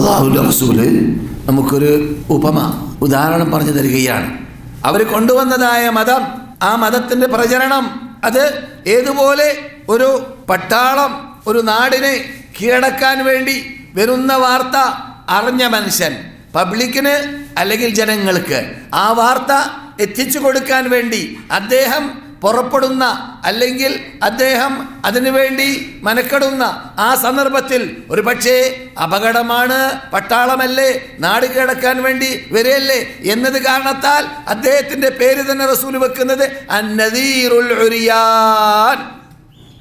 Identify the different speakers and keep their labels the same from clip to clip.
Speaker 1: അള്ളാഹുവിന്റെ റസൂൽ നമുക്കൊരു ഉപമ ഉദാഹരണം പറഞ്ഞു തരികയാണ്. അവർ കൊണ്ടുവന്നതായ മതം ആ മതത്തിന്റെ പ്രചരണം അത് ഏതുപോലെ ഒരു പട്ടാളം ഒരു നാടിനെ കീഴടക്കാൻ വേണ്ടി വരുന്ന വാർത്ത അറിഞ്ഞ മനുഷ്യൻ പബ്ലിക്കിന് അല്ലെങ്കിൽ ജനങ്ങൾക്ക് ആ വാർത്ത എത്തിച്ചു കൊടുക്കാൻ വേണ്ടി അദ്ദേഹം പുറപ്പെടുന്ന അല്ലെങ്കിൽ അദ്ദേഹം അതിനുവേണ്ടി മനക്കെടുന്ന ആ സന്ദർഭത്തിൽ ഒരു പക്ഷേ അപകടമാണ് പട്ടാളമല്ലേ നാട് കിടക്കാൻ വേണ്ടി വരെയല്ലേ എന്നത് കാരണത്താൽ അദ്ദേഹത്തിന്റെ പേര് തന്നെ റസൂൽ വെക്കുന്നത് അന്നദീറുൽ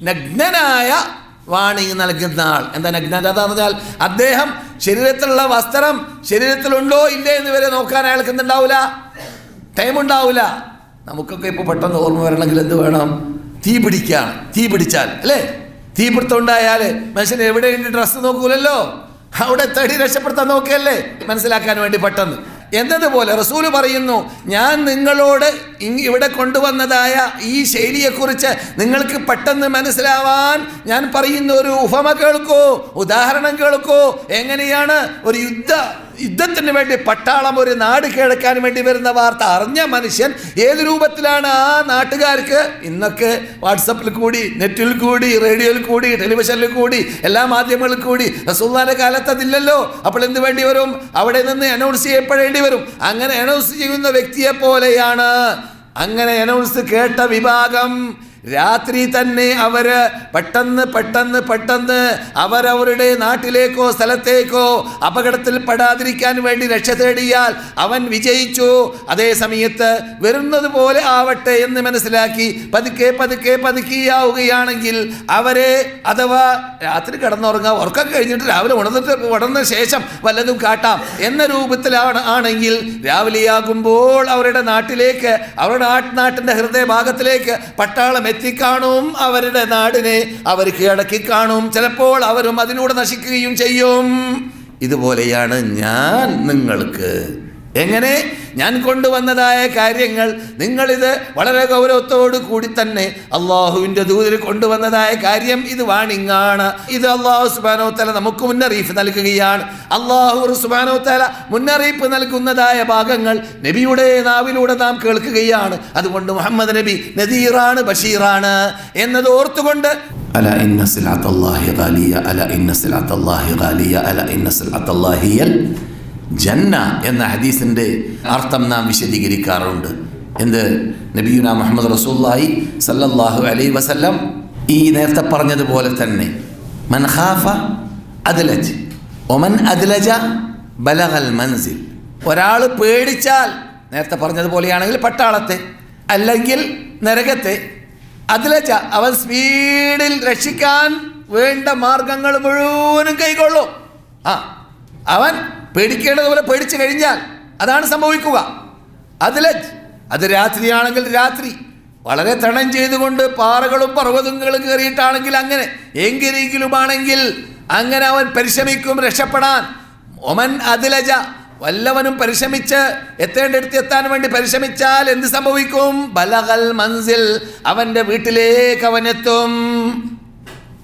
Speaker 1: നഗ്നനായ വാണി നൽകുന്ന ആൾ. എന്താ നഗ്നത എന്ന് പറഞ്ഞാൽ അദ്ദേഹം ശരീരത്തിലുള്ള വസ്ത്രം ശരീരത്തിലുണ്ടോ ഇല്ലേ എന്ന് വരെ നോക്കാൻ അയാൾക്ക് എന്തുണ്ടാവില്ല ടൈം ഉണ്ടാവില്ല നമുക്കൊക്കെ ഇപ്പോൾ പെട്ടെന്ന് ഓർമ്മ വരണമെങ്കിൽ എന്ത് വേണം? തീ പിടിക്കുകയാണ് തീ പിടിച്ചാൽ അല്ലേ? തീ പിടുത്തം ഉണ്ടായാൽ മനുഷ്യൻ എവിടെയുണ്ട്? ഡ്രസ്സ് നോക്കൂലല്ലോ. അവിടെ തടി രക്ഷപ്പെടുത്താൻ നോക്കിയല്ലേ? മനസ്സിലാക്കാൻ വേണ്ടി പെട്ടെന്ന്. എന്നതുപോലെ റസൂൽ പറയുന്നു ഞാൻ നിങ്ങളോട് ഇവിടെ കൊണ്ടുവന്നതായ ഈ ശൈലിയെക്കുറിച്ച് നിങ്ങൾക്ക് പെട്ടെന്ന് മനസ്സിലാവാൻ ഞാൻ പറയുന്ന ഒരു ഉപമ കേൾക്കൂ. ഉദാഹരണം കേൾക്കൂ. എങ്ങനെയാണ് ഒരു യുദ്ധ യുദ്ധത്തിന് വേണ്ടി പട്ടാളം ഒരു നാട് കേൾക്കാൻ വേണ്ടി വരുന്ന വാർത്ത അറിഞ്ഞ മനുഷ്യൻ ഏത് രൂപത്തിലാണ് ആ നാട്ടുകാർക്ക് ഇന്നൊക്കെ വാട്സപ്പിൽ കൂടി നെറ്റിൽ കൂടി റേഡിയോയിൽ കൂടി ടെലിവിഷനിൽ കൂടി എല്ലാ മാധ്യമങ്ങളിൽ കൂടി റസൂല്ലാന്റെ കാലത്ത് അതില്ലല്ലോ. അപ്പോൾ എന്ത് വേണ്ടി വരും? അവിടെ നിന്ന് അനൗൺസ് ചെയ്യപ്പെടേണ്ടി വരും. അങ്ങനെ അനൗൺസ് ചെയ്യുന്ന വ്യക്തിയെ പോലെയാണ്. അങ്ങനെ അനൗൺസ് കേട്ട വിഭാഗം രാത്രി തന്നെ അവർ പെട്ടെന്ന് പെട്ടെന്ന് പെട്ടെന്ന് അവരവരുടെ നാട്ടിലേക്കോ സ്ഥലത്തേക്കോ അപകടത്തിൽ പെടാതിരിക്കാൻ വേണ്ടി രക്ഷ തേടിയാൽ അവൻ വിജയിച്ചു. അതേ സമയത്ത് വരുന്നത് പോലെ ആവട്ടെ എന്ന് മനസ്സിലാക്കി പതുക്കെ പതുക്കെ പതുക്കിയാവുകയാണെങ്കിൽ അവരെ അഥവാ രാത്രി കിടന്നുറങ്ങുക ഉറക്കം കഴിഞ്ഞിട്ട് രാവിലെ ഉണർന്നിട്ട് ഉണർന്ന ശേഷം വല്ലതും കാട്ടാം എന്ന രൂപത്തിലാണ് ആണെങ്കിൽ രാവിലെയാകുമ്പോൾ അവരുടെ നാട്ടിലേക്ക് അവരുടെ നാട്ടിന്റെ ഹൃദയഭാഗത്തിലേക്ക് പട്ടാളം എത്തിക്കാണും അവരുടെ നാടിനെ. അവർ കീഴടക്കി കാണും. ചിലപ്പോൾ അവരും അതിലൂടെ നശിക്കുകയും ചെയ്യും. ഇതുപോലെയാണ് ഞാൻ നിങ്ങൾക്ക് എങ്ങനെ? ഞാൻ കൊണ്ടുവന്നതായ കാര്യങ്ങൾ നിങ്ങളിത് വളരെ ഗൗരവത്തോടു കൂടി തന്നെ അള്ളാഹുവിന്റെ ദൂതിൽ കൊണ്ടുവന്നതായ കാര്യം ഇത് വാണിങ്ങാണ് ഇത് അള്ളാഹു സുബാനോത്തല നമുക്ക് മുന്നറിയിപ്പ് നൽകുകയാണ്. അള്ളാഹു സുബാനോത്തല മുന്നറിയിപ്പ് നൽകുന്നതായ ഭാഗങ്ങൾ നബിയുടെ നാവിലൂടെ നാം കേൾക്കുകയാണ്. അതുകൊണ്ട് മുഹമ്മദ് നബി നദീറാണ് ബഷീറാണ് എന്നത് ഓർത്തുകൊണ്ട്
Speaker 2: അല ഇന്ന സിലാത്തല്ലാഹി അല ഇന്ന സിലാത്തല്ലാഹി ഗാലിയ അല ഇന്ന സിലാത്തല്ലാഹിയൽ
Speaker 1: ജന്ന എന്ന ഹദീസിന്റെ അർത്ഥം നാം വിശദീകരിക്കാറുണ്ട്. എന്ത്? നബീന മുഹമ്മദ് റസൂല്ലായി സല്ലല്ലാഹു അലൈ വസല്ലം ഈ നേരത്തെ പറഞ്ഞതുപോലെ തന്നെ മൻ ഖാഫ അദ്ലജ് ഒമൻ അദലജ ബലഹൽ മൻസിൽ. ഒരാൾ പേടിച്ചാൽ നേരത്തെ പറഞ്ഞതുപോലെയാണെങ്കിൽ പട്ടാളത്തെ അല്ലെങ്കിൽ നരകത്തെ അതിലച്ച അവൻ സ്പീഡിൽ രക്ഷിക്കാൻ വേണ്ട മാർഗങ്ങൾ മുഴുവനും കൈകൊള്ളും. ആ അവൻ പേടിക്കേണ്ടതുപോലെ പേടിച്ചു കഴിഞ്ഞാൽ അതാണ് സംഭവിക്കുക. അതിൽ അത് രാത്രിയാണെങ്കിൽ രാത്രി. വളരെ തണം ചെയ്തുകൊണ്ട് പാറകളും പർവതങ്ങളും കയറിയിട്ടാണെങ്കിൽ അങ്ങനെ എങ്കിലെങ്കിലുമാണെങ്കിൽ അങ്ങനെ അവൻ പരിശ്രമിക്കും രക്ഷപ്പെടാൻ. ഒമൻ അതിലജ വല്ലവനും പരിശ്രമിച്ച് എത്തേണ്ടടുത്ത് എത്താൻ വേണ്ടി പരിശ്രമിച്ചാൽ എന്ത് സംഭവിക്കും? ബലകൽ മൻസിൽ അവന്റെ വീട്ടിലേക്ക് അവനെത്തും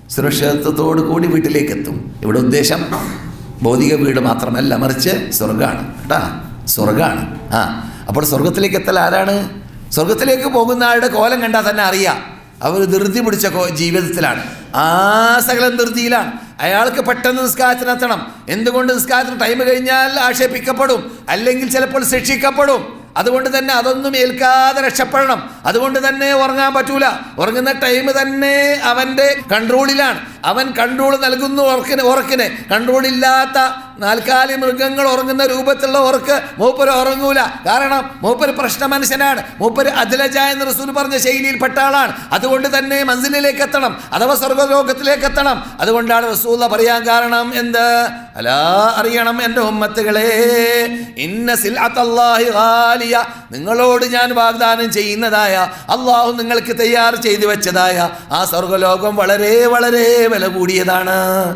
Speaker 1: സുരക്ഷിതത്വത്തോടു കൂടി വീട്ടിലേക്ക് എത്തും ഇവിടെ ഉദ്ദേശം ഭൗതിക വീട് മാത്രമല്ല മറിച്ച് സ്വർഗമാണ് കേട്ടാ? സ്വർഗമാണ് ആ അപ്പോൾ സ്വർഗത്തിലേക്ക് എത്തൽ ആരാണ്? സ്വർഗത്തിലേക്ക് പോകുന്ന ആളുടെ കോലം കണ്ടാൽ തന്നെ അറിയാം. അവർ ധൃതി പിടിച്ച ജീവിതത്തിലാണ്. ആ സകലം ധൃതിയിലാണ്. അയാൾക്ക് പെട്ടെന്ന് നിസ്കാരത്തിനെത്തണം എന്തുകൊണ്ട് നിസ്കാരത്തിന് ടൈം കഴിഞ്ഞാൽ ആക്ഷേപിക്കപ്പെടും? അല്ലെങ്കിൽ ചിലപ്പോൾ ശിക്ഷിക്കപ്പെടും. അതുകൊണ്ട് തന്നെ അതൊന്നും ഏൽക്കാതെ രക്ഷപ്പെടണം. അതുകൊണ്ട് തന്നെ ഉറങ്ങാൻ പറ്റൂല. ഉറങ്ങുന്ന ടൈം തന്നെ അവന്റെ കൺട്രോളിലാണ് അവൻ കൺട്രോൾ നൽകുന്നു ഉറക്കിന് ഉറക്കിന്. കൺട്രോൾ ഇല്ലാത്ത നാൽക്കാലി മൃഗങ്ങൾ ഉറങ്ങുന്ന രൂപത്തിലുള്ള ഉറക്ക് മൂപ്പര് ഉറങ്ങൂല. കാരണം മൂപ്പര് പ്രശ്ന മനുഷ്യനാണ്. മൂപ്പര് അതിലജ എന്ന് റസൂൽ പറഞ്ഞ ശൈലിയിൽപ്പെട്ട ആളാണ്. അതുകൊണ്ട് തന്നെ മൻസിലിലേക്ക് എത്തണം. അഥവാ സ്വർഗലോകത്തിലേക്ക് എത്തണം. അതുകൊണ്ടാണ് റസൂല പറയാൻ കാരണം എന്ത്? അലാ അറിയണം എന്റെ ഉമ്മത്തുകളെ. ഇന്ന ഗാലിയ നിങ്ങളോട് ഞാൻ വാഗ്ദാനം ചെയ്യുന്നതായ അള്ളാഹു നിങ്ങൾക്ക് തയ്യാർ ചെയ്തു വെച്ചതായ ആ സ്വർഗലോകം വളരെ വളരെ വില കൂടിയതാണ്.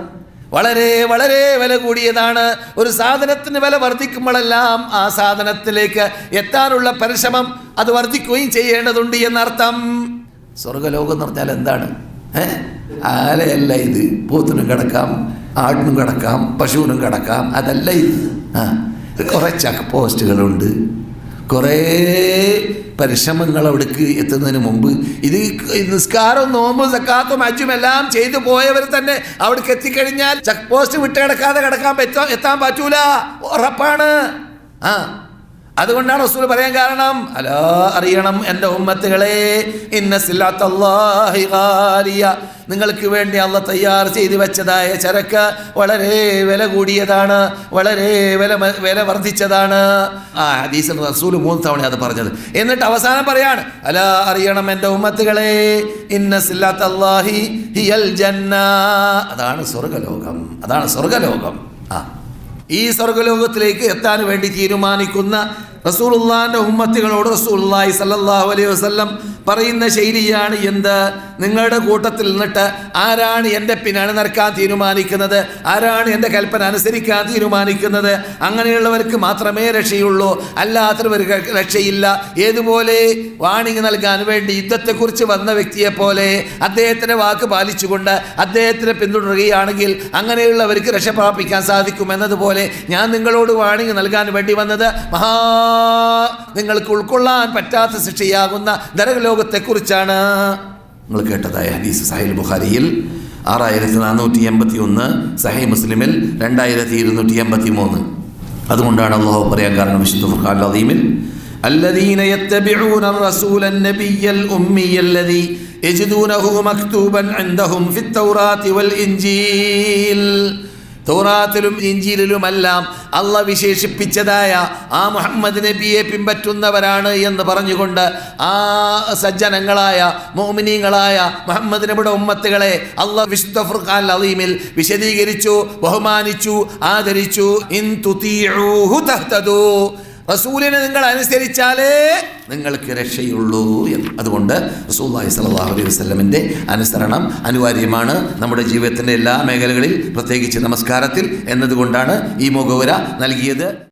Speaker 1: വളരെ വളരെ വില കൂടിയതാണ്. ഒരു സാധനത്തിന് വില വർദ്ധിക്കുമ്പോഴെല്ലാം ആ സാധനത്തിലേക്ക് എത്താനുള്ള പരിശ്രമം അത് വർദ്ധിക്കുകയും ചെയ്യേണ്ടതുണ്ട് എന്നർത്ഥം. സ്വർഗലോകം എന്ന് പറഞ്ഞാൽ എന്താണ്? ആലയല്ല ഇത്. പോത്തിനും കിടക്കാം ആടിനും കിടക്കാം പശുവിനും കിടക്കാം അതല്ല ഇത്. ആ കുറേ ചെക്ക് പോസ്റ്റുകളുണ്ട്. കുറേ പരിശ്രമങ്ങൾ അവിടേക്ക് എത്തുന്നതിന് മുമ്പ് ഇത് നിസ്കാരവും നോമ്പും സക്കാത്തും അജും എല്ലാം ചെയ്തു പോയവർ തന്നെ അവിടേക്ക് എത്തിക്കഴിഞ്ഞാൽ ചെക്ക് പോസ്റ്റ് വിട്ട് കിടക്കാതെ കിടക്കാൻ പറ്റോ എത്താൻ പറ്റൂല. ഉറപ്പാണ്. ആ. അതുകൊണ്ടാണ് റസൂൽ പറയാൻ കാരണം അലാ അറിയണം എന്റെ ഉമ്മത്തുകളെ നിങ്ങൾക്ക് വേണ്ടി അള്ള തയ്യാർ ചെയ്തു വെച്ചതായ ചരക്ക് വളരെ വില കൂടിയതാണ് വളരെ വില വില വർദ്ധിച്ചതാണ്. ആ ഹദീസ് റസൂൽ മൂന്ന് തവണ അത് പറഞ്ഞത്. എന്നിട്ട് അവസാനം പറയാണ് അലാ അറിയണം എന്റെ ഉമ്മത്തുകളെ ഹിയൽ ജന്ന. അതാണ് സ്വർഗലോകം അതാണ് സ്വർഗലോകം. ആ. ഈ സ്വർഗലോകത്തിലേക്ക് എത്താൻ വേണ്ടി തീരുമാനിക്കുന്ന റസൂലുള്ളാന്റെ ഉമ്മത്തികളോട് റസൂലുള്ളാഹി സല്ലല്ലാഹു അലൈഹി വസല്ലം പറയുന്ന ശൈലിയാണ് എന്ത്? നിങ്ങളുടെ കൂട്ടത്തിൽ നിന്നിട്ട് ആരാണ് എന്റെ പിന്നാണ് നടക്കാൻ തീരുമാനിക്കുന്നത്? ആരാണ് എന്റെ കൽപ്പന അനുസരിക്കാൻ തീരുമാനിക്കുന്നത്? അങ്ങനെയുള്ളവർക്ക് മാത്രമേ രക്ഷയുള്ളൂ. അല്ലാത്തവർക്ക് രക്ഷയില്ല. ഏതുപോലെ വാണിംഗ് നൽകാൻ വേണ്ടി യുദ്ധത്തെക്കുറിച്ച് വന്ന വ്യക്തിയെ പോലെ അദ്ദേഹത്തിന്റെ വാക്ക് പാലിച്ചുകൊണ്ട് അദ്ദേഹത്തിനെ പിന്തുടരുകയാണെങ്കിൽ അങ്ങനെയുള്ളവർക്ക് രക്ഷ പ്രാപിക്കാൻ സാധിക്കും എന്നതുപോലെ ഞാൻ നിങ്ങളോട് വാണിംഗ് നൽകാൻ വേണ്ടി വന്നത് മഹാ നിങ്ങൾക്ക് ഉൾക്കൊള്ളാൻ പറ്റാത്ത ശിക്ഷയാകുന്ന നരകലോകത്തെക്കുറിച്ചാണ് നിങ്ങൾ കേട്ടതായ ഹദീസ് സാഹിൽ ബുഖാരിയിൽ ആറായിരത്തി നാനൂറ്റി എൺപത്തി ഒന്ന് സഹി മുസ്ലിമിൽ രണ്ടായിരത്തി ഇരുന്നൂറ്റി എൺപത്തി മൂന്ന് അതുകൊണ്ടാണ് അള്ളാഹു പറയാൻ കാരണം വിശുദ്ധ ഫുർഖാൻ അദീമിൽ الذين يتبعون الرسول النبي الأمي الذي يجدونه مكتوبا عندهم في التوراة والإنجيل തൗറാത്തിലും ഇഞ്ചിയിലുമെല്ലാം അല്ല വിശേഷിപ്പിച്ചതായ ആ മുഹമ്മദ് നബിയെ പിൻപറ്റുന്നവരാണ് എന്ന് പറഞ്ഞുകൊണ്ട് ആ സജ്ജനങ്ങളായ മോമിനീങ്ങളായ മുഹമ്മദ് നബിയുടെ ഉമ്മത്തുകളെ അല്ല വിശുദ്ധ ഫുർഖാൻ അലീമിൽ വിശദീകരിച്ചു ബഹുമാനിച്ചു ആദരിച്ചു. ഇൻ തുതീഊഹു തഹ്തദൂ. റസൂലിനെ നിങ്ങൾ അനുസരിച്ചാലേ നിങ്ങൾക്ക് രക്ഷയുള്ളൂ എന്ന്. അതുകൊണ്ട് റസൂല്ലാഹി സ്വല്ലല്ലാഹു അലൈഹി വസ്ലമിന്റെ അനുസരണം അനിവാര്യമാണ്. നമ്മുടെ ജീവിതത്തിന്റെ എല്ലാ മേഖലകളിൽ പ്രത്യേകിച്ച് നമസ്കാരത്തിൽ എന്നതുകൊണ്ടാണ് ഈ മുഖവുര നൽകിയത്.